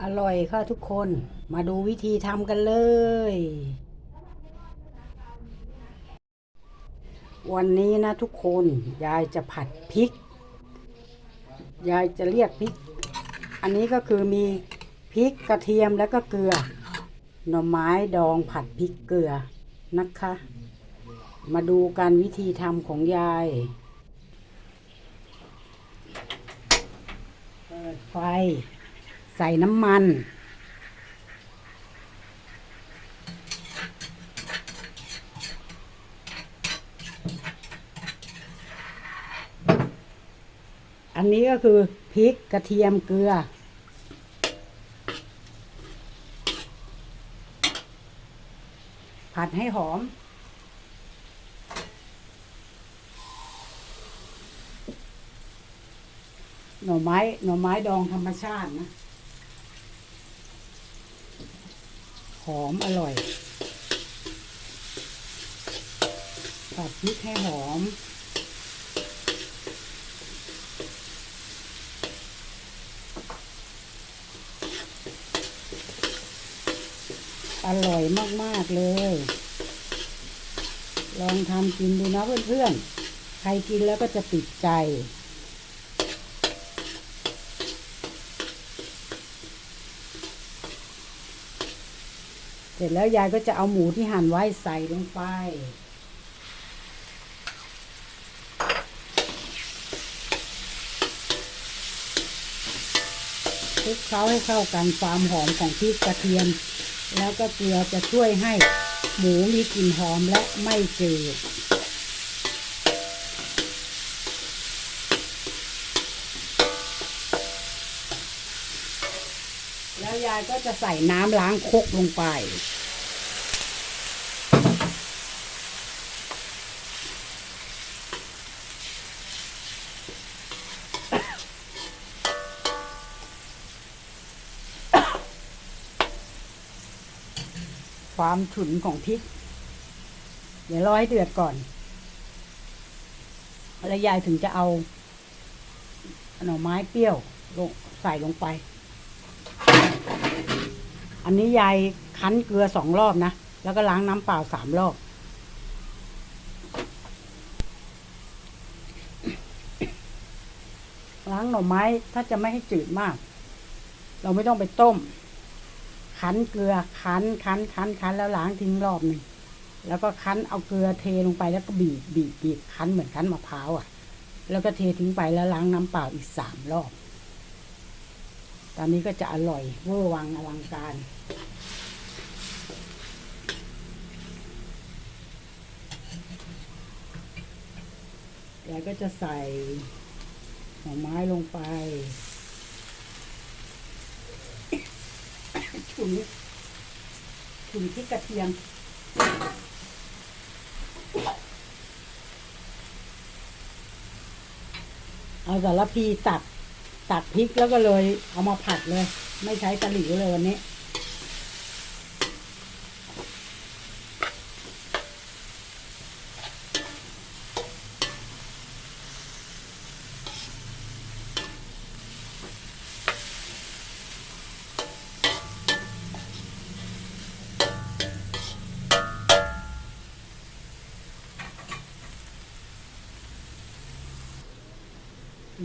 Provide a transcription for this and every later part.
อร่อยค่ะทุกคน มาดูวิธีทำกันเลย วันนี้นะทุกคนยายจะผัดพริก ยายจะเรียกพริก อันนี้ก็คือมีพริกกระเทียมแล้วก็เกลือ หน่อไม้ดองผัดพริกเกลือนะคะ มาดูกันวิธีทำของยายเปิดไฟ ใส่น้ำมัน อันนี้ก็คือพริกกระเทียมเกลือ ผัดให้หอมหน่อไม้หน่อไม้ดองธรรมชาตินะ หอมอร่อยผัดพริกให้หอม อร่อยมาก ๆ เลย ลองทำกินดูนะเพื่อน ๆ ใครกินแล้วก็จะติดใจ เสร็จแล้วยายก็จะเอาหมูที่หั่นไว้ใส่ลงไป คลุกเคล้าให้เข้ากันความหอมของพริกกระเทียม แล้วก็เกลือจะช่วยให้หมูมีกลิ่นหอมและไม่จืด แล้ว ยายก็จะใส่น้ำล้างคกลงไป ความฉุนของพริก เดี๋ยวรอให้เดือดก่อน แล้วยายถึงจะเอาหน่อไม้เปรี้ยวลงใส่ลงไป อันนี้ยายคั้นเกลือสองรอบนะ แล้วก็ล้างน้ำเปล่าสามรอบ ล้างหน่อไม้ถ้าจะไม่ให้จืดมาก เราไม่ต้องไปต้ม คั้นเกลือคั้นคั้นคั้นคั้นแล้วล้างทิ้งรอบหนึ่งแล้วก็คั้นเอาเกลือเทลงไปแล้วก็บีบบีบบีบคั้นเหมือนคั้นมะพร้าวอะ แล้วก็เททิ้งไปแล้วล้างน้ำเปล่าอีกสามรอบ ตอนนี้ก็จะอร่อยเวอร์วังอลังการยายก็จะใส่หน่อไม้ลงไปฉุนฉุนพริกกระเทียมเอาสารพีตัด ตัดพริกแล้วก็เลยเอามาผัดเลย ไม่ใช้ตะหลิวเลยวันนี้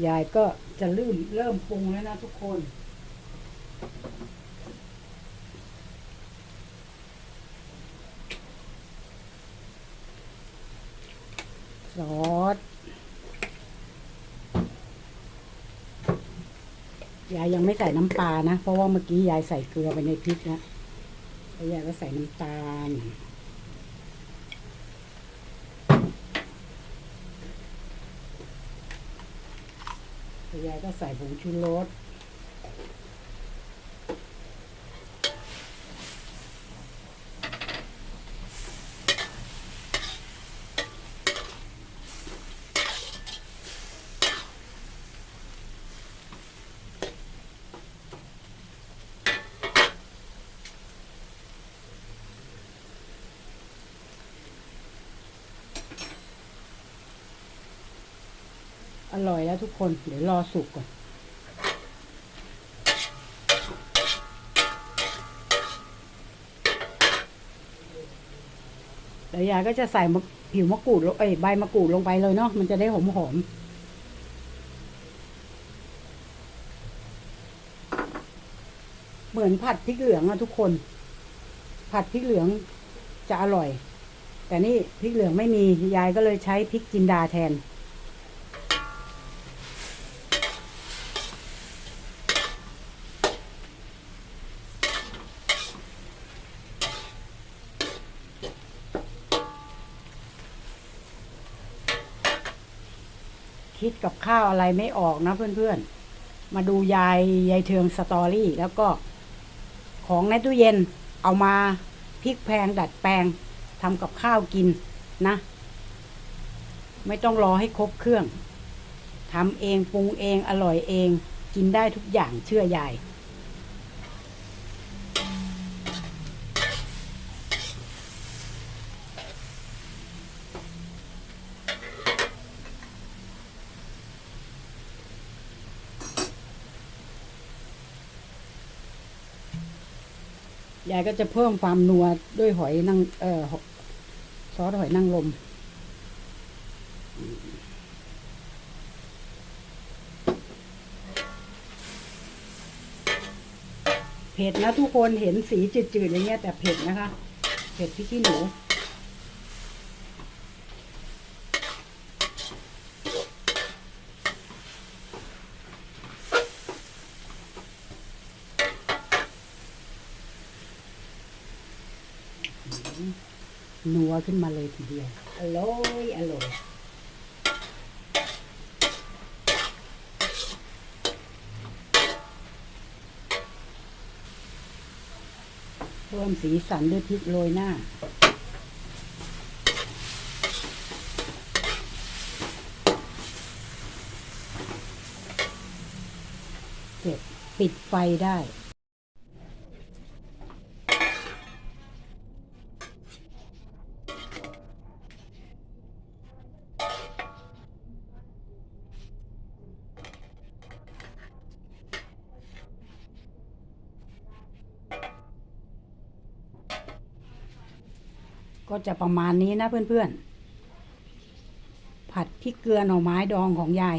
ยายก็จะลื่นเริ่มปรุงแล้วนะทุกคน ซอส ยายยังไม่ใส่น้ำปลานะ เพราะว่าเมื่อกี้ยายใส่เกลือไปในพริกนะแล้วยายก็ใส่น้ำตาล แล้ว ยายก็ใส่ผงชูรส อร่อยแล้วทุกคน เดี๋ยวรอสุกก่อน แล้วยายก็จะใส่ผิวมะกรูดเอ้ใบมะกรูดลงไปเลยเนาะ มันจะได้หอมหอมเหมือนผัดพริกเหลืองอะทุกคน ผัดพริกเหลืองจะอร่อย แต่นี่พริกเหลืองไม่มี ยายก็เลยใช้พริกจินดาแทน คิดกับข้าวอะไรไม่ออกนะเพื่อนๆ มาดูยายยายเทืองสตอรี่ แล้วก็ ของในตู้เย็นเอามาพลิกแพงดัดแปลงทำกับข้าวกินนะ ไม่ต้องรอให้ครบเครื่องทำเองปรุงเองอร่อยเอง กินได้ทุกอย่างเชื่อยาย ยายก็จะเพิ่มความนัวด้วยหอยนางเอ่อซอสหอยนางรมเผ็ดนะทุกคนเห็นสีจืดๆอย่างเงี้ยแต่เผ็ดนะคะ เผ็ดพริกขี้หนู นัวขึ้นมาเลยทีเดียว อร่อยอร่อยเพิ่มสีสันด้วยพริกโรยหน้าเสร็จปิดไฟได้ ก็จะประมาณนี้นะเพื่อนๆ ผัดพริกเกลือหน่อไม้ดองของยาย